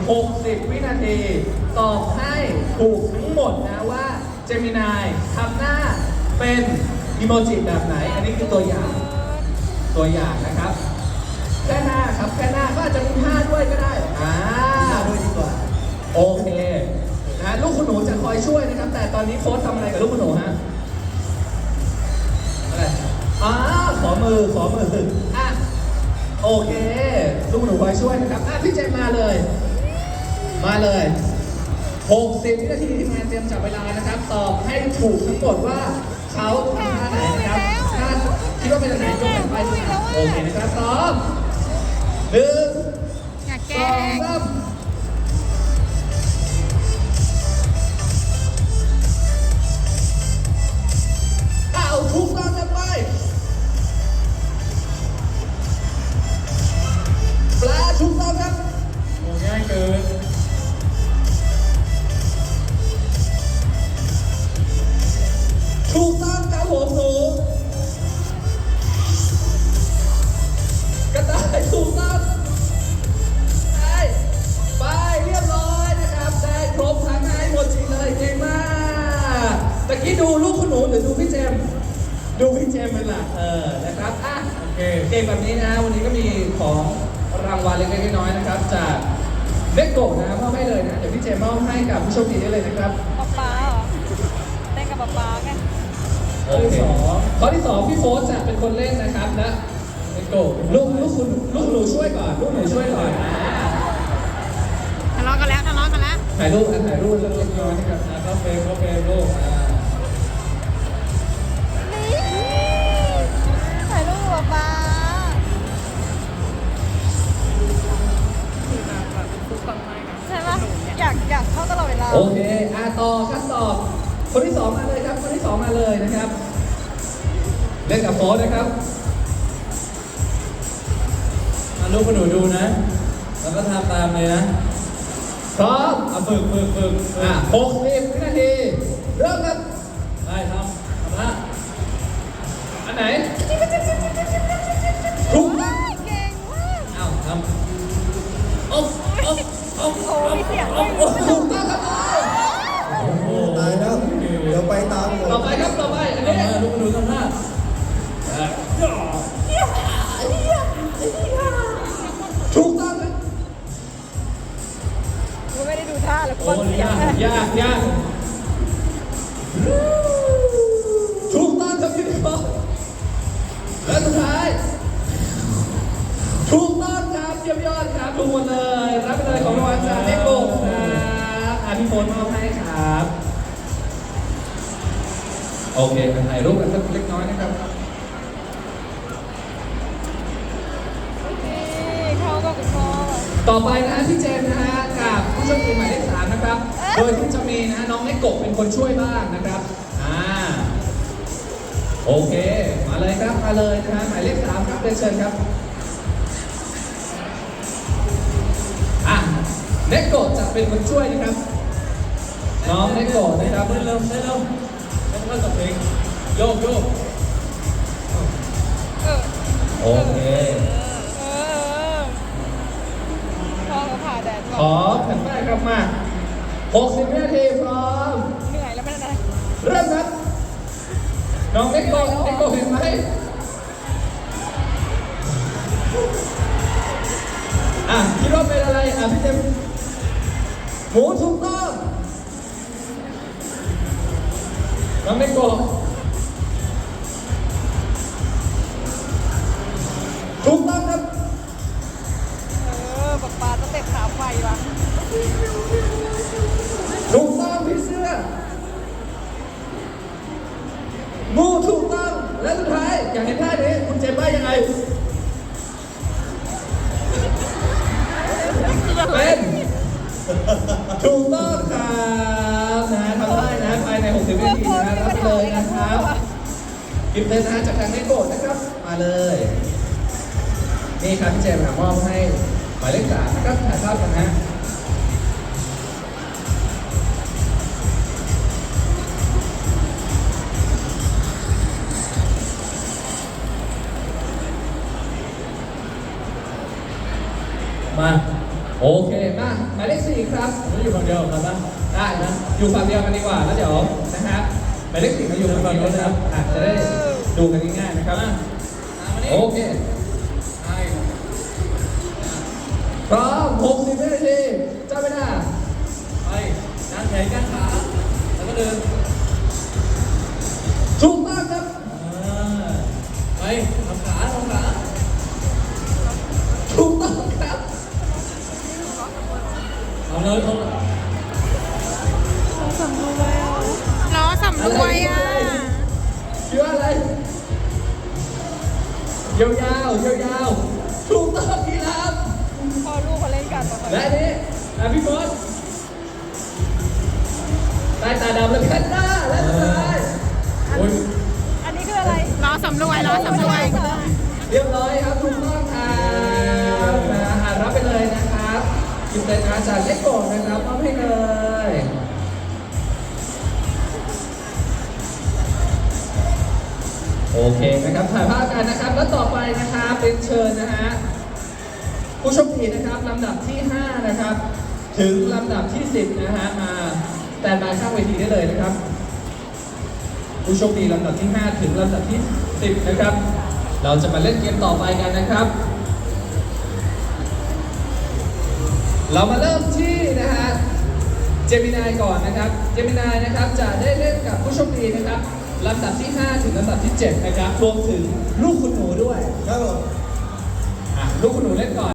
60 วินาที ตอบให้ถูกทั้งหมดนะว่าเจมินายทำหน้าเป็นอีโมจิแบบไหน อันนี้คือตัวอย่างตัวอย่างนะครับ แค่หน้าครับแค่หน้าก็อาจจะมีท่าด้วยก็ได้อ่าด้วยดีกว่าโอเคนะลูกคุณหนูจะคอยช่วยนะครับ แต่ตอนนี้โค้ชทำอะไรกับลูกคุณหนูฮะอะไรอ่าขอมือขอมืออะโอเค ลูกคุณหนูคอยช่วยนะครับอะพี่เจมมาเลย มาเลย 60วินาทีทีมงานเตรียมจับเวลานะครับ ตอบให้ถูกทั้งหมดว่าเขาทำท่าไหนนะครับถ้าคิดว่าเป็นอันไหนจงเป็นไปสิครับโอเคนะครับตอบหนึ่งอยากสแก้องสาม ดูพี่เจมส์เป็นหลักเออนะครับอะโอเคเก่งแบบนี้นะวันนี้ก็มีของรางวัลเล็กๆน้อยๆนะครับ จากเด็กโกะนะมอบให้เลยนะเดี๋ยวพี่เจมส์มอบให้กับผู้โชคดีได้เลยนะครับป๊าป๊าเหรอเต้นกับป๊าป๊าไงข้อที่สองข้อที่สองพี่โฟสจะเป็นคนเล่นนะครับและเอ็กโกลูกลูกคุณลูกหนูช่วยก่อนลูกหนูช่วยก่อนทะเลาะกันแล้วทะเลาะกันแล้วถ่ายรูปนะถ่ายรูปเล็กๆน้อยๆนะครับอ่าเข้าเฟรมเข้าเฟรมลูกอ่า คนที่สองมาเลยครับ คนที่สองมาเลยนะครับ เล่นกับโฟสนะครับอะลูกคุณหนูดูนะ แล้วก็ทำตามเลยนะ พร้อมอะฝึกฝึกฝึกฝึอะก60วินาทีเริ่มครับได้ทำทำละอันไหนถูกต้องเก่งมากเอ้าทำโอ๊บโอ๊บโอ๊บโอ้มีเสียงด้วยถูกต้องครับ ไปตามผมต่อไปครับต่อไปอันนี้ลูกคุณหนูทำท่าอะถูกต้องครับกูไม่ได้ดูท่าเลยคนเสียงยากยากยากถูกต้องครับพี่บอลและสุดท้ายถูกต้องครับเยี่ยมยอดครับทุกคนเลย รับไปเลยของรางวัลจากเด็กโกะครับอะพี่โฟนมอบให้ครับ โอเคไปถ่ายรูปกันสักเล็กน้อยนะครับนี่เขากับคุณพ่อต่อไปนะฮะพี่เจมส์นะฮะกับผู้โชคดีหมายเลขสามนะครับ โดยที่จะมีนะฮะน้องเนโกะเป็นคนช่วยบ้างนะครับ อ่า โอเค มาเลยครับ มาเลยนะฮะหมายเลขสามครับเรียนเชิญครับ อะเนโกะจะเป็นคนช่วยนะครับ น้องเนโกะนะครับเริ่มเริ่มเริ่ม เข้ากับเพลงโยกโยกเออโอเคเออพ่อเขาผ่าแดดขอแผ่นป้ายกลับมา60วินาทีพร้อมเหนื่อยแล้วไมันอะไรเริ่มครับน้องเนโกะเนโกะเห็นไหมอะคิดว่าเป็นอะไรอะพี่เจมส์หมูถูกต้อง น้องเนโกะถูกต้องครับ เออป๊าป๊าต้องเตะขาไฟว่ะถูกต้องพี่เสื้อหมูถูกต้อง และสุดท้าย อยากเห็นท่านี้คุณเจมส์ว่ายังไง เป็นถูกต้อง กิฟต์เลยนะฮะจากทางไนโกดนะครับ มาเลย นี่ครับพี่เจมส์หามอบให้หมายเลขสามนะครับถ่ายภาพกันนะฮะมาโอเคมาหมายเลขสี่ครับไม่อยู่คนเดียวครับป่ะได้นะอยู่ฝั่งเดียวกันดีกว่าแล้วเดี๋ยวนะฮะ หมายเลขสี่มาอยู่ฝั่งนี้นะครับอะจะได้ดูกันง่ายๆนะครับมามานี่โอเคใช่พร้อม60วินาทีจ้าไม่น่าไปกางแขนกางขาแล้วก็เดินถูกต้องครับอ่าไปทำขาทำขาถูกต้องครับเอาเลยเอาเลย ยาวๆยาวๆถูกต้องพี่ครับ พอลูกเขาเล่นกันปะและอันนี้อะพี่บอสได้ตาดำแล้วกันหน้าและสุดท้ายโอ้ยอันนี้คืออะไรล้อสำรวยล้อสำรวยเรียบร้อยครับถูกต้องครับนะอะรับไปเลยนะครับกิฟต์เลยนะจากเล็กโกะนะครับมอบให้เลย โอเคนะครับถ่ายภาพกันนะครับ แล้วต่อไปนะครับเป็นเชิญนะฮะผู้โชคดีนะครับลำดับที่ 5 นะครับ ถึงลำดับที่ 10 นะฮะมาแต่มาข้างเวทีได้เลยนะครับ ผู้โชคดีลำดับที่ 5 ถึงลำดับที่ 10 นะครับ เราจะมาเล่นเกมต่อไปกันนะครับ เรามาเริ่มที่นะฮะเจมินายก่อนนะครับเจมินายนะครับจะได้เล่นกับผู้โชคดีนะครับ ลำดับที่ 5 ถึงลำดับที่ 7 นะครับ รวมถึงลูกคุณหนูด้วยครับผม อะลูกคุณหนูเล่นก่อน